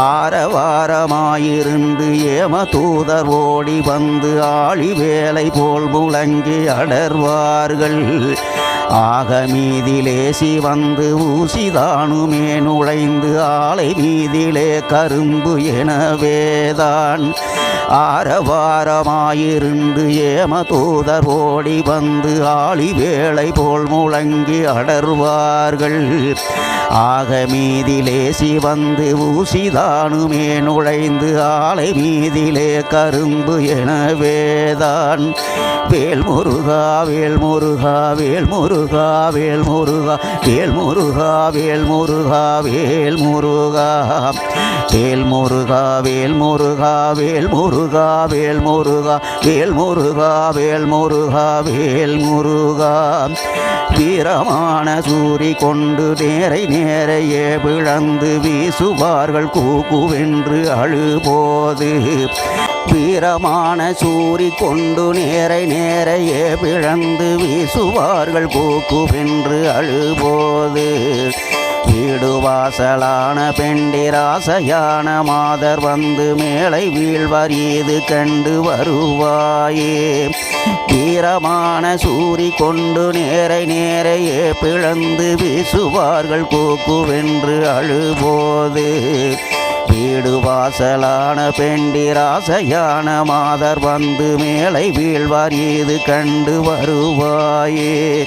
ஆரவாரமாயிருந்து ஏம தூதர் ஓடி வந்து ஆழி வேலை போல் முழங்கி அடர்வார்கள். ஆக மீதிலேசி வந்து ஊசிதானுமே நுழைந்து ஆலை மீதிலே கரும்பு எனவேதான். ஆரவாரமாயிருந்து ஏம தூதர் ஓடி வந்து ஆளி வேலை போல் முழங்கி அடர்வார்கள். ஆக மீதிலே சிவந்து ஊசிதானுமே நுழைந்து ஆலை மீதிலே கரும்பு எனவேதான் வேல் முருகா வேல் முருகா வேல் முருகா வேல் முருகா வேல் முருகா வேல் முருகா வேல் முருகா வேல் முருகா வேல் முருகா வேல் முருகா வேல் முருகா வேல் முருகா வேல் முருகா வேல் முருகா வீரமான சூரி கொண்டு நேரை நேரையே விழந்து வீசுவார்கள் கூக்குவென்று அழுபோது. வீரமான சூரி கொண்டு நேரை நேரையே பிழந்து வீசுவார்கள் கூக்குவென்று அழுபோது. வீடு வாசலான பெண்டிராசையான மாதர் வந்து மேலை வீழ்வரியது கண்டு வருவாயே? வீரமான சூரி கொண்டு நேரை நேரையே பிளந்து வீசுவார்கள் கூக்குவென்று அழுபோது. வீடு வாசலான பெண்டிராசையான மாதர் வந்து மேலை வீழ்வார் ஏது கண்டு வருவாயே?